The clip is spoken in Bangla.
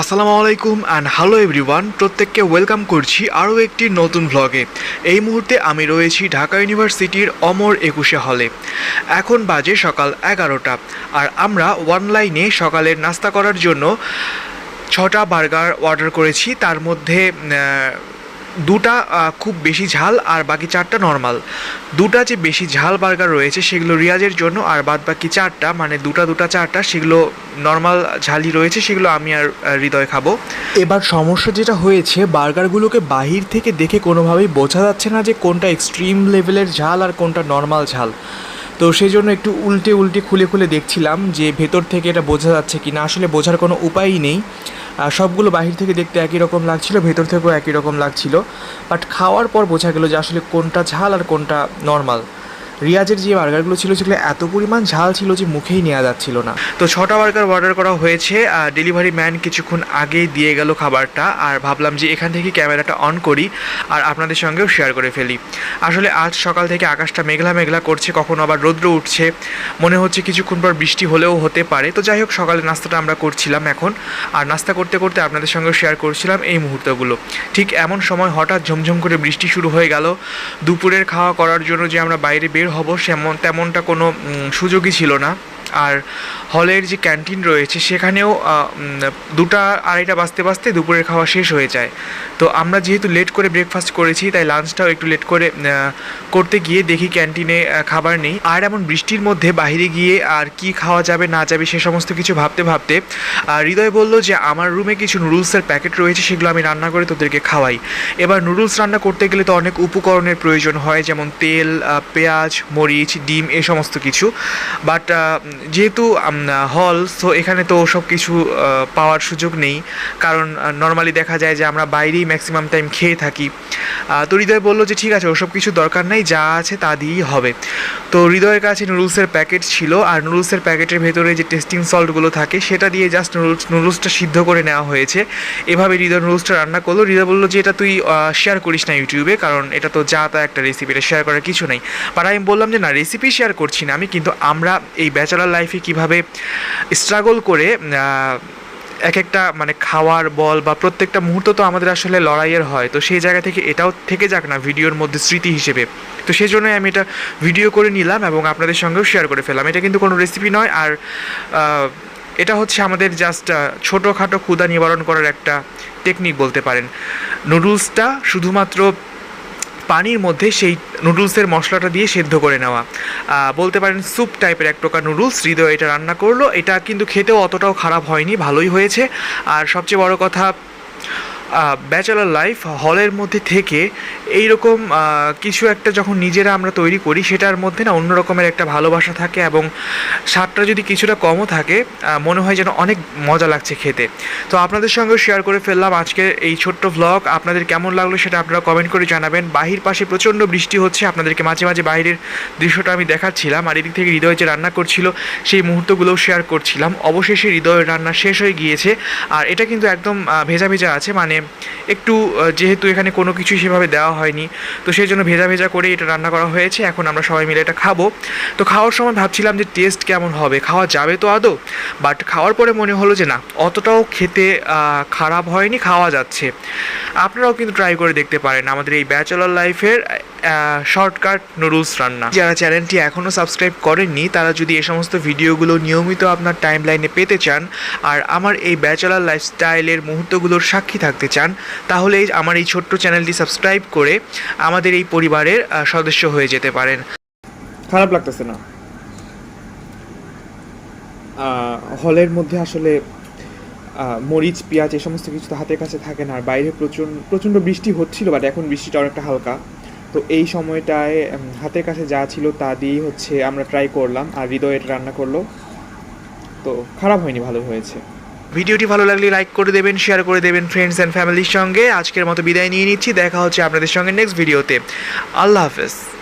আসসালামু আলাইকুম অ্যান্ড হ্যালো এভরিওয়ান প্রত্যেককে ওয়েলকাম করছি আরও একটি নতুন ভ্লগে এই মুহূর্তে আমি রয়েছি ঢাকা ইউনিভার্সিটির অমর একুশে হলে এখন বাজে সকাল এগারোটা। আর আমরা অনলাইনে সকালের নাস্তা করার জন্য ছটা বার্গার অর্ডার করেছি। তার মধ্যে দুটা খুব বেশি ঝাল আর বাকি চারটা নর্মাল দুটা যে বেশি ঝাল বার্গার রয়েছে সেগুলো রিয়াজের জন্য আর বাদ বাকি চারটা মানে দুটা দুটা, চারটা সেগুলো নর্মাল ঝালই রয়েছে, সেগুলো আমি আর হৃদয় খাব। এবার সমস্যা যেটা হয়েছে বার্গারগুলোকে বাহির থেকে দেখে কোনোভাবেই বোঝা যাচ্ছে না যে কোনটা এক্সট্রিম লেভেলের ঝাল আর কোনটা নর্মাল ঝাল। তো সেই জন্য একটু উল্টে উল্টে খুলে খুলে দেখছিলাম যে ভেতর থেকে এটা বোঝা যাচ্ছে কি না আসলে বোঝার কোনো উপায়ই নেই। সবগুলো বাহির থেকে দেখতে একই রকম লাগছিল, ভেতর থেকেও একই রকম লাগছিল। বাট খাওয়ার পর বোঝা গেল যে আসলে কোনটা ঝাল আর কোনটা নর্মাল। রিয়াজের যে বার্গারগুলো ছিল সেগুলো এত পরিমাণ ঝাল ছিল যে মুখেই নেওয়া যাচ্ছিল না। তো ছটা বার্গার অর্ডার করা হয়েছে, আর ডেলিভারি ম্যান কিছুক্ষণ আগেই দিয়ে গেল খাবারটা, আর ভাবলাম যে এখান থেকে ক্যামেরাটা অন করি, আর আপনাদের সঙ্গেও শেয়ার করে ফেলি। আসলে আজ সকাল থেকে আকাশটা মেঘলা মেঘলা করছে, কখনো আবার রৌদ্র উঠছে, মনে হচ্ছে কিছুক্ষণ পর বৃষ্টি হলেও হতে পারে। তো যাই হোক, সকালে নাস্তাটা আমরা করছিলাম এখন, আর নাস্তা করতে করতে আপনাদের সঙ্গে শেয়ার করছিলাম এই মুহূর্তগুলো। ঠিক এমন সময় হঠাৎ ঝমঝম করে বৃষ্টি শুরু হয়ে গেল। দুপুরের খাওয়া করার জন্য যে আমরা বাইরে বের হব সেমন তেমনটা কোনো সুযোগই ছিল না। আর হলের যে ক্যান্টিন রয়েছে সেখানেও দুটা আড়াইটা বাজতে বাজতে দুপুরের খাওয়া শেষ হয়ে যায়। তো আমরা যেহেতু লেট করে ব্রেকফাস্ট করেছি, তাই লাঞ্চটাও একটু লেট করে করতে গিয়ে দেখি ক্যান্টিনে খাবার নেই। আর এমন বৃষ্টির মধ্যে বাইরে গিয়ে আর কি খাওয়া যাবে, না যাবে সে সমস্ত কিছু ভাবতে ভাবতে হৃদয় বলল যে আমার রুমে কিছু নুডলসের প্যাকেট রয়েছে, সেগুলো আমি রান্না করে তোদেরকে খাওয়াই। এবার নুডলস রান্না করতে গেলে তো অনেক উপকরণের প্রয়োজন হয়, যেমন তেল পেঁয়াজ, মরিচ, ডিম এই সমস্ত কিছু। বাট যেহেতু হল সো এখানে তো সব কিছু পাওয়ার সুযোগ নেই। কারণ নর্মালি দেখা যায় যে আমরা বাইরেই ম্যাক্সিমাম টাইম খেয়ে থাকি। তো হৃদয় বলল যে ঠিক আছে, ওসব কিছু দরকার নেই, যা আছে তা দিয়েই হবে। তো হৃদয়ের কাছে নুডলসের প্যাকেট ছিল, আর নুডলসের প্যাকেটের ভেতরে যে টেস্টিং সল্টগুলো থাকে, সেটা দিয়ে জাস্ট নুডলস, নুডলসটা সিদ্ধ করে নেওয়া হয়েছে। এভাবে হৃদয় নুডলসটা রান্না করল। হৃদয় বলল যে, এটা তুই শেয়ার করিস না ইউটিউবে, কারণ এটা তো যা তা একটা রেসিপি এটা শেয়ার করার কিছু নেই। বাট আমি বললাম যে, না রেসিপি শেয়ার করছি না আমি, কিন্তু আমরা এই ব্যাচেলার লাইফে কীভাবে স্ট্রাগল করে এক একটা মানে খাওয়ার বল বা প্রত্যেকটা মুহূর্ত তো আমাদের আসলে লড়াইয়ের হয়। তো সেই জায়গা থেকে এটাও থেকে যাক না ভিডিওর মধ্যে স্মৃতি হিসেবে। তো সেই জন্যই আমি এটা ভিডিও করে নিলাম এবং আপনাদের সঙ্গেও শেয়ার করে ফেললাম। এটা কিন্তু কোনো রেসিপি নয় আর এটা হচ্ছে আমাদের জাস্ট ছোটোখাটো ক্ষুদা নিবারণ করার একটা টেকনিক বলতে পারেন। নুডলসটা শুধুমাত্র পানির মধ্যে সেই নুডলসের মশলাটা দিয়ে সেদ্ধ করে নেওয়া। বলতে পারেন স্যুপ টাইপের এক প্রকার নুডলস, হৃদয় এটা রান্না করল। এটা কিন্তু খেতেও অতটাও খারাপ হয়নি, ভালোই হয়েছে। আর সবচেয়ে বড় কথা ব্যাচেলার লাইফ হলের মধ্যে থেকে এইরকম আহ, কিছু একটা যখন নিজেরা আমরা তৈরি করি সেটার মধ্যে না অন্য রকমের একটা ভালোবাসা থাকে এবং স্বাদটা যদি কিছুটা কমও থাকে মনে হয় যেন অনেক মজা লাগছে খেতে। তো আপনাদের সঙ্গেও শেয়ার করে ফেললাম আজকের এই ছোট্ট ভ্লগ আপনাদের কেমন লাগল সেটা আপনারা কমেন্ট করে জানাবেন। বাহির পাশে প্রচণ্ড বৃষ্টি হচ্ছে আপনাদেরকে মাঝে মাঝে বাইরের দৃশ্যটা আমি দেখাচ্ছিলাম আর এদিক থেকে হৃদয় যে রান্না করছিল সেই মুহূর্তগুলোও শেয়ার করছিলাম। অবশেষে হৃদয়ের রান্না শেষ হয়ে গিয়েছে আর এটা কিন্তু একদম ভেজা ভেজা আছে মানে একটু যেহেতু এখানে কোনো কিছুই সেভাবে দেওয়া হয়নি, তো সেই জন্য ভেজা ভেজা করে এটা রান্না করা হয়েছে। এখন আমরা সবাই মিলে এটা খাব। তো খাওয়ার সময় ভাবছিলাম যে টেস্ট কেমন হবে? খাওয়া যাবে তো আদৌ? বাট খাওয়ার পরে মনে হলো যে না, অতটাও খেতে খারাপ হয়নি, খাওয়া যাচ্ছে। আপনারাও কিন্তু ট্রাই করে দেখতে পারেন আমাদের এই ব্যাচেলার লাইফের শর্টকাট নুডলস রান্না। যারা চ্যানেলটি এখনও সাবস্ক্রাইব করেননি, তারা যদি এই সমস্ত ভিডিওগুলো নিয়মিত আপনার টাইম লাইনে পেতে চান আর আমার এই ব্যাচেলার লাইফস্টাইলের মুহূর্তগুলোর সাক্ষী থাকতে চান, তাহলে আমার এই ছোট্ট চ্যানেলটি সাবস্ক্রাইব করে আমাদের এই পরিবারের সদস্য হয়ে যেতে পারেন। খারাপ লাগতেছে না। হলের মধ্যে আসলে মরিচ, পেঁয়াজ এই সমস্ত কিছু তো হাতের কাছে থাকে না। আর বাইরে প্রচুর, প্রচণ্ড বৃষ্টি হচ্ছিল বাট এখন বৃষ্টিটা অনেকটা হালকা। তো এই সময়টায় হাতের কাছে যা ছিল তা দিয়েই হচ্ছে আমরা ট্রাই করলাম আর হৃদয় এটা রান্না করল। তো খারাপ হয়নি, ভালো হয়েছে। ভিডিওটি ভালো লাগলে লাইক করে দেবেন শেয়ার করে দেবেন ফ্রেন্ডস অ্যান্ড ফ্যামিলির সঙ্গে। আজকের মতো বিদায় নিয়ে নিচ্ছি, দেখা হচ্ছে আপনাদের সঙ্গে নেক্সট ভিডিওতে আল্লাহ হাফেজ।